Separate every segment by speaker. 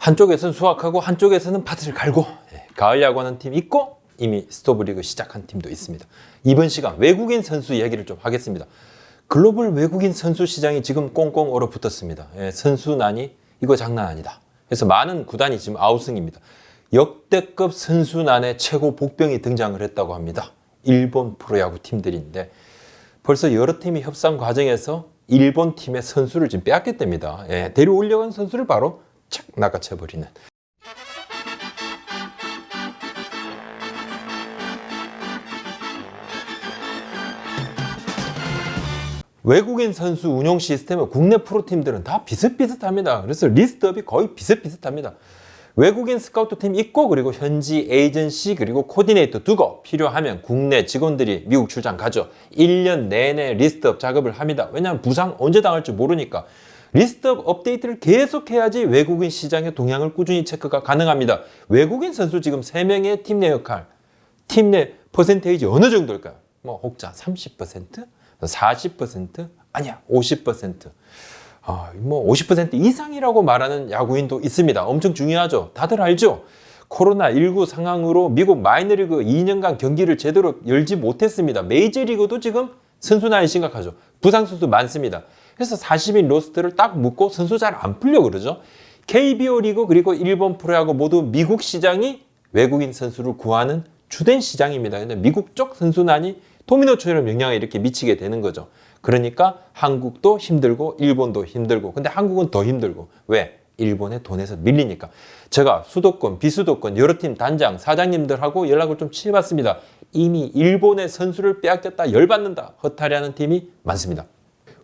Speaker 1: 한쪽에서는 수확하고 한쪽에서는 밭을 갈고 예, 가을 야구하는 팀 있고 이미 스토브리그 시작한 팀도 있습니다. 이번 시간 외국인 선수 이야기를 좀 하겠습니다. 글로벌 외국인 선수 시장이 지금 꽁꽁 얼어붙었습니다. 예, 선수난이 이거 장난 아니다. 그래서 많은 구단이 지금 아우승입니다. 역대급 선수난의 최고 복병이 등장을 했다고 합니다. 일본 프로야구 팀들인데 벌써 여러 팀이 협상 과정에서 일본 팀의 선수를 지금 빼앗겼답니다. 예, 데려오려고 선수를 바로 착 낚아채 버리는. 외국인 선수 운용 시스템은 국내 프로팀들은 다 비슷비슷합니다. 그래서 리스트업이 거의 비슷비슷합니다. 외국인 스카우트 팀 있고 그리고 현지 에이전시 그리고 코디네이터 두고 필요하면 국내 직원들이 미국 출장 가죠. 1년 내내 리스트업 작업을 합니다. 왜냐하면 부상 언제 당할지 모르니까. 리스트업 업데이트를 계속해야지 외국인 시장의 동향을 꾸준히 체크가 가능합니다. 외국인 선수 지금 3명의 팀 내 역할, 팀 내 퍼센테이지 어느 정도일까요? 뭐 혹자 30%? 40%? 아니야 50%. 아, 뭐 50% 이상이라고 말하는 야구인도 있습니다. 엄청 중요하죠. 다들 알죠? 코로나19 상황으로 미국 마이너리그 2년간 경기를 제대로 열지 못했습니다. 메이저리그도 지금 선수난이 심각하죠. 부상 선수 많습니다. 그래서 40인 로스트를 딱 묶고 선수 잘 안 풀려 그러죠. KBO 리그 그리고 일본 프로야구 모두 미국 시장이 외국인 선수를 구하는 주된 시장입니다. 근데 미국 쪽 선수난이 도미노처럼 영향을 이렇게 미치게 되는 거죠. 그러니까 한국도 힘들고 일본도 힘들고 근데 한국은 더 힘들고 왜? 일본의 돈에서 밀리니까 제가 수도권, 비수도권 여러 팀 단장, 사장님들하고 연락을 좀 취해봤습니다. 이미 일본의 선수를 빼앗겼다 열받는다 허탈해하는 팀이 많습니다.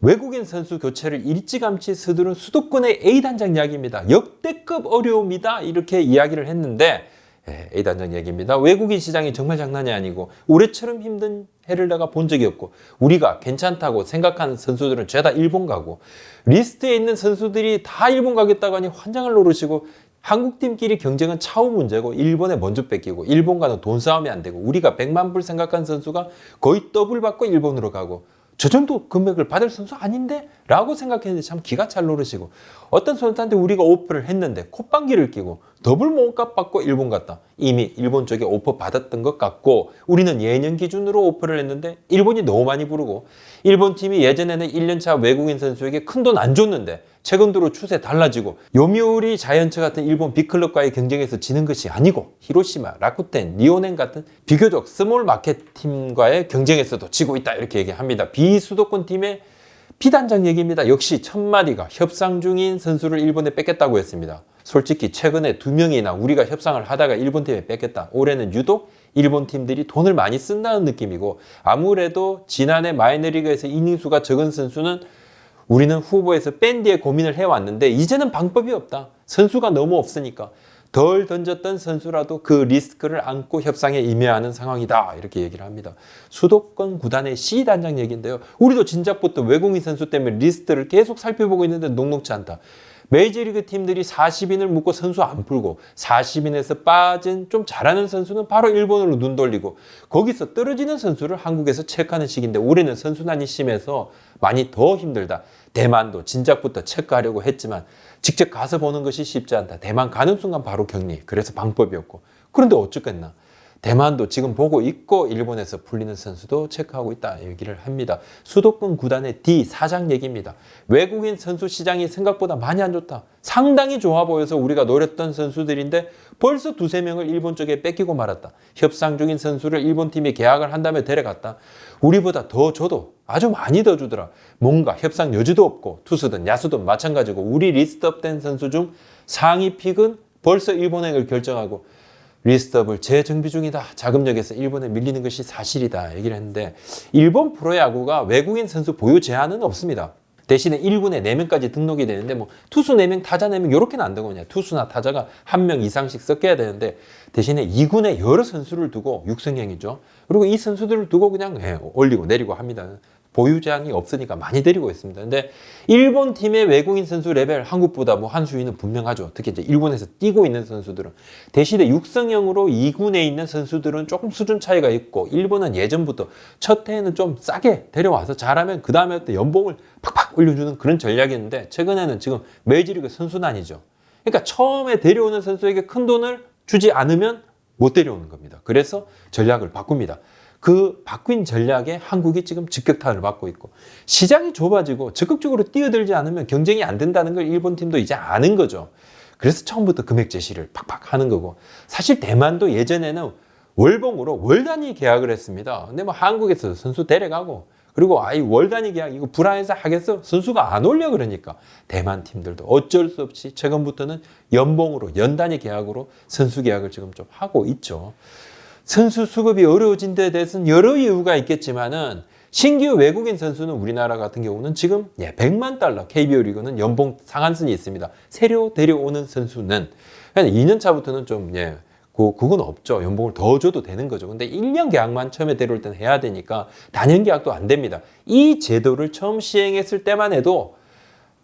Speaker 1: 외국인 선수 교체를 일찌감치 서두른 수도권의 A 단장 이야기입니다. 역대급 어려움이다 이렇게 이야기를 했는데 예, A 단장 얘기입니다. 외국인 시장이 정말 장난이 아니고 올해처럼 힘든 해를 내가 본 적이 없고 우리가 괜찮다고 생각하는 선수들은 죄다 일본 가고 리스트에 있는 선수들이 다 일본 가겠다고 하니 환장을 노르시고 한국 팀끼리 경쟁은 차후 문제고 일본에 먼저 뺏기고 일본과는 돈 싸움이 안 되고 우리가 100만 불 생각한 선수가 거의 더블 받고 일본으로 가고 저 정도 금액을 받을 선수 아닌데? 라고 생각했는데 참 기가 잘 노르시고 어떤 선수한테 우리가 오퍼를 했는데 콧방귀를 끼고 더블 몸값 받고 일본 갔다. 이미 일본 쪽에 오퍼 받았던 것 같고 우리는 예년 기준으로 오퍼를 했는데 일본이 너무 많이 부르고 일본 팀이 예전에는 1년차 외국인 선수에게 큰 돈 안 줬는데 최근 들어 추세 달라지고 요미우리 자이언츠 같은 일본 빅클럽과의 경쟁에서 지는 것이 아니고 히로시마, 라쿠텐, 니오넨 같은 비교적 스몰 마켓 팀과의 경쟁에서도 지고 있다 이렇게 얘기합니다. 비수도권 팀의 비단장 얘기입니다. 역시 첫마디가 협상 중인 선수를 일본에 뺏겠다고 했습니다. 솔직히 최근에 두 명이나 우리가 협상을 하다가 일본 팀에 뺏겼다. 올해는 유독 일본 팀들이 돈을 많이 쓴다는 느낌이고 아무래도 지난해 마이너리그에서 이닝수가 적은 선수는 우리는 후보에서 뺀 뒤에 고민을 해왔는데 이제는 방법이 없다. 선수가 너무 없으니까 덜 던졌던 선수라도 그 리스크를 안고 협상에 임해하는 상황이다. 이렇게 얘기를 합니다. 수도권 구단의 C 단장 얘기인데요. 우리도 진작부터 외국인 선수 때문에 리스트를 계속 살펴보고 있는데 녹록치 않다. 메이저리그 팀들이 40인을 묶고 선수 안 풀고 40인에서 빠진 좀 잘하는 선수는 바로 일본으로 눈 돌리고 거기서 떨어지는 선수를 한국에서 체크하는 시기인데 올해는 선수난이 심해서 많이 더 힘들다. 대만도 진작부터 체크하려고 했지만 직접 가서 보는 것이 쉽지 않다. 대만 가는 순간 바로 격리. 그래서 방법이었고. 그런데 어쩌겠나. 대만도 지금 보고 있고 일본에서 풀리는 선수도 체크하고 있다 얘기를 합니다. 수도권 구단의 D 사장 얘기입니다. 외국인 선수 시장이 생각보다 많이 안 좋다. 상당히 좋아 보여서 우리가 노렸던 선수들인데 벌써 두세 명을 일본 쪽에 뺏기고 말았다. 협상 중인 선수를 일본 팀이 계약을 한 다음에 데려갔다. 우리보다 더 줘도 아주 많이 더 주더라. 뭔가 협상 여지도 없고 투수든 야수든 마찬가지고 우리 리스트업된 선수 중 상위 픽은 벌써 일본행을 결정하고 리스트업을 재정비 중이다. 자금력에서 일본에 밀리는 것이 사실이다. 얘기를 했는데 일본 프로야구가 외국인 선수 보유 제한은 없습니다. 대신에 1군에 4명까지 등록이 되는데 뭐 투수 4명, 타자 4명 이렇게는 안 되거든요. 투수나 타자가 한명 이상씩 섞여야 되는데 대신에 2군에 여러 선수를 두고 육성형이죠. 그리고 이 선수들을 두고 그냥 예, 올리고 내리고 합니다. 보유 제한이 없으니까 많이 데리고 있습니다. 근데 일본 팀의 외국인 선수 레벨 한국보다 뭐 한 수위는 분명하죠. 특히 이제 일본에서 뛰고 있는 선수들은 대신에 육성형으로 2군에 있는 선수들은 조금 수준 차이가 있고 일본은 예전부터 첫 해에는 좀 싸게 데려와서 잘하면 그 다음에 연봉을 팍팍 올려주는 그런 전략이었는데 최근에는 지금 메이저리그 선수난이죠. 그러니까 처음에 데려오는 선수에게 큰 돈을 주지 않으면 못 데려오는 겁니다. 그래서 전략을 바꿉니다. 그 바뀐 전략에 한국이 지금 직격탄을 받고 있고 시장이 좁아지고 적극적으로 뛰어들지 않으면 경쟁이 안 된다는 걸 일본 팀도 이제 아는 거죠. 그래서 처음부터 금액 제시를 팍팍 하는 거고 사실 대만도 예전에는 월봉으로 월 단위 계약을 했습니다. 근데 뭐 한국에서 선수 데려가고 그리고 아이 월 단위 계약 이거 불안해서 하겠어 선수가 안 올려 그러니까 대만 팀들도 어쩔 수 없이 최근부터는 연봉으로 연 단위 계약으로 선수 계약을 지금 좀 하고 있죠. 선수 수급이 어려워진 데 대해서는 여러 이유가 있겠지만은 신규 외국인 선수는 우리나라 같은 경우는 지금 예, 100만 달러 KBO 리그는 연봉 상한선이 있습니다. 새로 데려오는 선수는 2년 차부터는 좀 예, 그, 그건 없죠. 연봉을 더 줘도 되는 거죠. 근데 1년 계약만 처음에 데려올 때는 해야 되니까 단연 계약도 안 됩니다. 이 제도를 처음 시행했을 때만 해도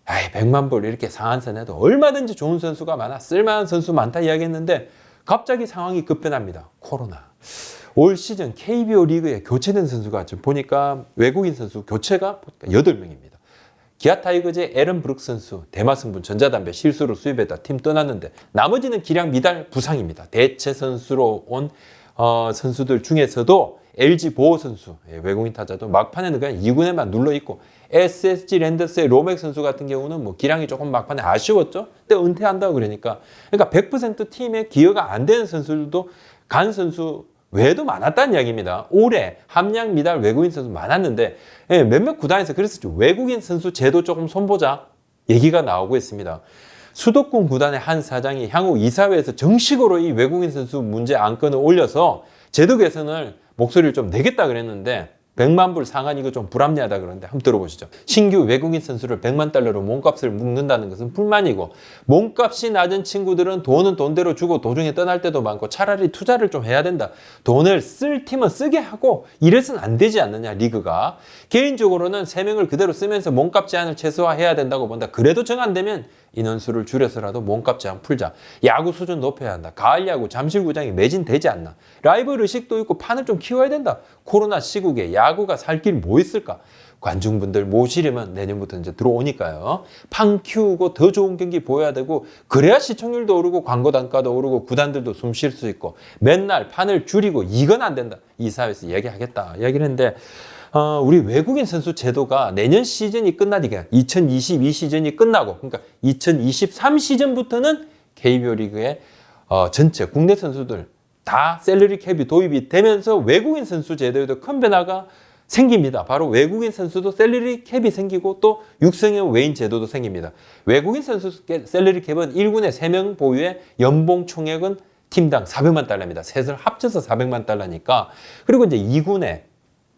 Speaker 1: 아이, 100만 불 이렇게 상한선 해도 얼마든지 좋은 선수가 많아. 쓸만한 선수 많다 이야기했는데 갑자기 상황이 급변합니다. 코로나. 올 시즌 KBO 리그에 교체된 선수가 지금 보니까 외국인 선수 교체가 8명입니다. 기아 타이거즈의 에런 브룩 선수 대마 승분 전자담배 실수로 수입했다 팀 떠났는데 나머지는 기량 미달 부상입니다. 대체 선수로 온 어, 선수들 중에서도 LG 보호 선수 예, 외국인 타자도 막판에는 그냥 2군에만 눌러 있고 SSG 랜더스의 로맥 선수 같은 경우는 뭐 기량이 조금 막판에 아쉬웠죠. 근데 은퇴한다고 그러니까 그러니까 100% 팀에 기여가 안 되는 선수들도 간 선수 외에도 많았다는 이야기입니다. 올해 함량 미달 외국인 선수 많았는데 예, 몇몇 구단에서 그래서 외국인 선수 제도 조금 손보자 얘기가 나오고 있습니다. 수도권 구단의 한 사장이 향후 이사회에서 정식으로 이 외국인 선수 문제 안건을 올려서 제도 개선을 목소리를 좀 내겠다 그랬는데 100만 불 상한 이거 좀 불합리하다 그러는데 한번 들어보시죠. 신규 외국인 선수를 100만 달러로 몸값을 묶는다는 것은 불만이고 몸값이 낮은 친구들은 돈은 돈대로 주고 도중에 떠날 때도 많고 차라리 투자를 좀 해야 된다. 돈을 쓸 팀은 쓰게 하고 이래서는 안 되지 않느냐 리그가. 개인적으로는 3명을 그대로 쓰면서 몸값 제한을 최소화해야 된다고 본다. 그래도 정 안 되면 인원수를 줄여서라도 몸값 제한 풀자. 야구 수준 높여야 한다. 가을 야구 잠실구장이 매진되지 않나. 라이벌 의식도 있고 판을 좀 키워야 된다. 코로나 시국에 야구가 살 길 뭐 있을까? 관중분들 모시려면 내년부터 이제 들어오니까요. 판 키우고 더 좋은 경기 보여야 되고 그래야 시청률도 오르고 광고 단가도 오르고 구단들도 숨 쉴 수 있고 맨날 판을 줄이고 이건 안 된다. 이사회에서 얘기하겠다. 얘기를 했는데 어, 우리 외국인 선수 제도가 내년 시즌이 끝나니까 2022 시즌이 끝나고 그러니까 2023 시즌부터는 KBO 리그의 어, 전체 국내 선수들 다 셀러리 캡이 도입이 되면서 외국인 선수 제도에도 큰 변화가 생깁니다. 바로 외국인 선수도 셀러리 캡이 생기고 또 육성형 외인 제도도 생깁니다. 외국인 선수 셀러리 캡은 1군에 3명 보유의 연봉 총액은 팀당 400만 달러입니다. 셋을 합쳐서 400만 달러니까 그리고 이제 2군에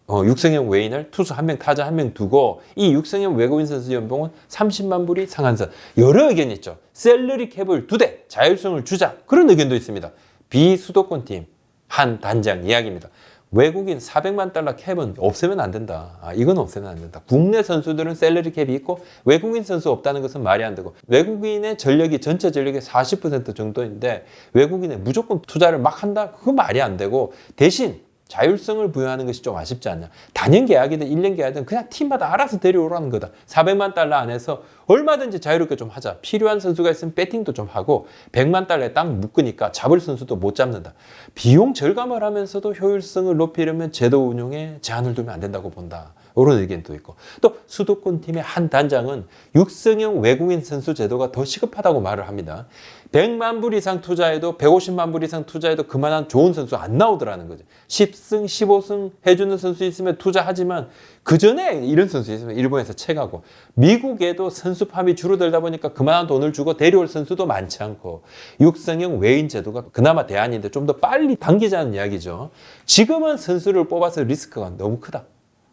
Speaker 1: 어, 육성형 외인을 투수 한 명, 타자 한 명 두고 이 육성형 외국인 선수 연봉은 30만 불이 상한선. 여러 의견이 있죠. 셀러리 캡을 두 대, 자율성을 주자. 그런 의견도 있습니다. 비수도권 팀 한 단장 이야기입니다. 외국인 400만 달러 캡은 없애면 안 된다. 아, 이건 없애면 안 된다. 국내 선수들은 셀러리 캡이 있고 외국인 선수 없다는 것은 말이 안 되고 외국인의 전력이 전체 전력의 40% 정도인데 외국인에 무조건 투자를 막 한다? 그건 말이 안 되고 대신 자율성을 부여하는 것이 좀 아쉽지 않냐. 단연 계약이든 1년 계약이든 그냥 팀마다 알아서 데려오라는 거다. 400만 달러 안에서 얼마든지 자유롭게 좀 하자. 필요한 선수가 있으면 배팅도 좀 하고 100만 달러에 딱 묶으니까 잡을 선수도 못 잡는다. 비용 절감을 하면서도 효율성을 높이려면 제도 운용에 제한을 두면 안 된다고 본다. 이런 의견도 있고 또 수도권 팀의 한 단장은 육성형 외국인 선수 제도가 더 시급하다고 말을 합니다. 100만 불 이상 투자해도 150만 불 이상 투자해도 그만한 좋은 선수 안 나오더라는 거죠. 10승, 15승 해주는 선수 있으면 투자하지만 그 전에 이런 선수 있으면 일본에서 채가고 미국에도 선수팜이 줄어들다 보니까 그만한 돈을 주고 데려올 선수도 많지 않고 육성형 외인 제도가 그나마 대안인데 좀 더 빨리 당기자는 이야기죠. 지금은 선수를 뽑아서 리스크가 너무 크다.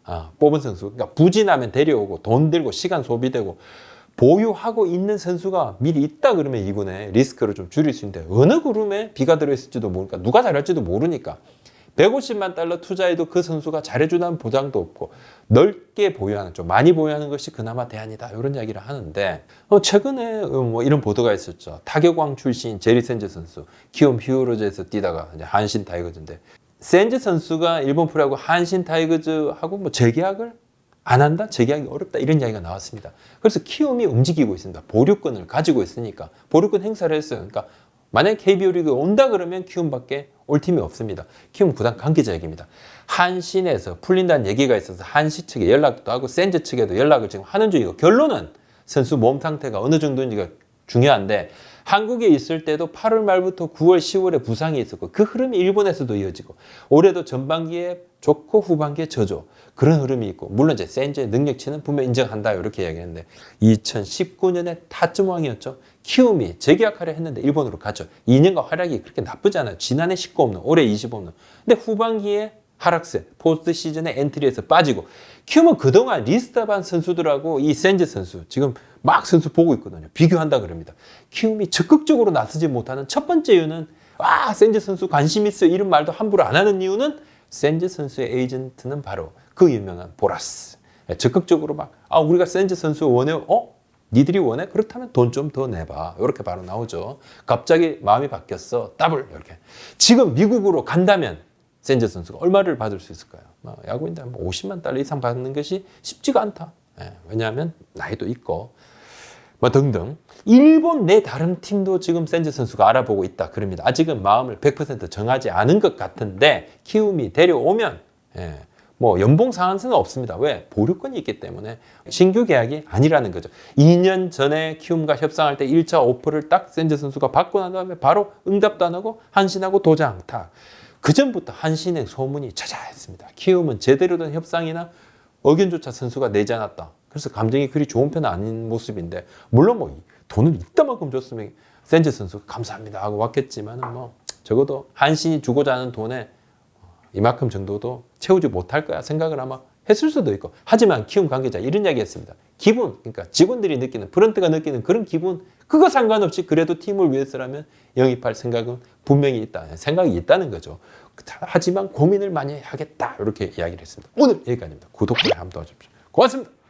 Speaker 1: 아, 뽑은 선수. 그러니까 부진하면 데려오고 돈 들고 시간 소비되고 보유하고 있는 선수가 미리 있다 그러면 이군에 리스크를 좀 줄일 수 있는데 어느 그룹에 비가 들어있을지도 모르니까 누가 잘할지도 모르니까 150만 달러 투자해도 그 선수가 잘해주는 보장도 없고 넓게 보유하는 좀 많이 보유하는 것이 그나마 대안이다 이런 이야기를 하는데 어, 최근에 어, 뭐 이런 보도가 있었죠 타격왕 출신 제리 센즈 선수 키움 히어로즈에서 뛰다가 이제 한신 타이거즈인데 센즈 선수가 일본 프로하고 한신 타이거즈하고 뭐 재계약을 안 한다? 재계약이 어렵다. 이런 이야기가 나왔습니다. 그래서 키움이 움직이고 있습니다. 보류권을 가지고 있으니까 보류권 행사를 했어요. 그러니까 만약에 KBO 리그 온다 그러면 키움밖에 올 팀이 없습니다. 키움 구단 관계자 얘기입니다. 한신에서 풀린다는 얘기가 있어서 한시 측에 연락도 하고 센즈 측에도 연락을 지금 하는 중이고 결론은 선수 몸 상태가 어느 정도인지가 중요한데 한국에 있을 때도 8월 말부터 9월, 10월에 부상이 있었고 그 흐름이 일본에서도 이어지고 올해도 전반기에 좋고 후반기에 저조 그런 흐름이 있고 물론 이제 센즈의 능력치는 분명 인정한다 이렇게 이야기했는데 2019년에 타점왕이었죠. 키움이 재계약하려 했는데 일본으로 갔죠. 2년간 활약이 그렇게 나쁘지 않아요. 지난해 19홈런 올해 25홈런 근데 후반기에 하락세 포스트 시즌에 엔트리에서 빠지고 키움은 그동안 리스트반 선수들하고 이 센즈 선수 지금 막 선수 보고 있거든요. 비교한다 그럽니다. 키움이 적극적으로 나서지 못하는 첫 번째 이유는 아 센즈 선수 관심 있어요 이런 말도 함부로 안 하는 이유는 센즈 선수의 에이전트는 바로 그 유명한 보라스. 예, 적극적으로 막 아 우리가 센즈 선수 원해요 어? 니들이 원해? 그렇다면 돈 좀 더 내봐. 이렇게 바로 나오죠. 갑자기 마음이 바뀌었어. 더블. 이렇게. 지금 미국으로 간다면 센저 선수가 얼마를 받을 수 있을까요? 뭐 야구인데 뭐 50만 달러 이상 받는 것이 쉽지가 않다. 예, 왜냐하면 나이도 있고 뭐 등등. 일본 내 다른 팀도 지금 센저 선수가 알아보고 있다 그럽니다. 아직은 마음을 100% 정하지 않은 것 같은데 키움이 데려오면 예, 뭐 연봉 상한선은 없습니다. 왜? 보류권이 있기 때문에 신규 계약이 아니라는 거죠. 2년 전에 키움과 협상할 때 1차 오퍼를 딱 센저 선수가 받고 난 다음에 바로 응답도 안 하고 한신하고 도장 탁. 그 전부터 한신의 소문이 자자했습니다. 키움은 제대로 된 협상이나 의견조차 선수가 내지 않았다. 그래서 감정이 그리 좋은 편은 아닌 모습인데 물론 뭐 돈을 이따만큼 줬으면 센즈 선수 감사합니다 하고 왔겠지만은 뭐 적어도 한신이 주고자 하는 돈에 이만큼 정도도 채우지 못할 거야 생각을 아마 했을 수도 있고 하지만 키움 관계자 이런 이야기 했습니다. 기분 그러니까 직원들이 느끼는 프런트가 느끼는 그런 기분 그거 상관없이 그래도 팀을 위해서라면 영입할 생각은 분명히 있다 생각이 있다는 거죠. 하지만 고민을 많이 하겠다 이렇게 이야기를 했습니다. 오늘 여기까지입니다. 구독과 함 도와주십시오. 고맙습니다.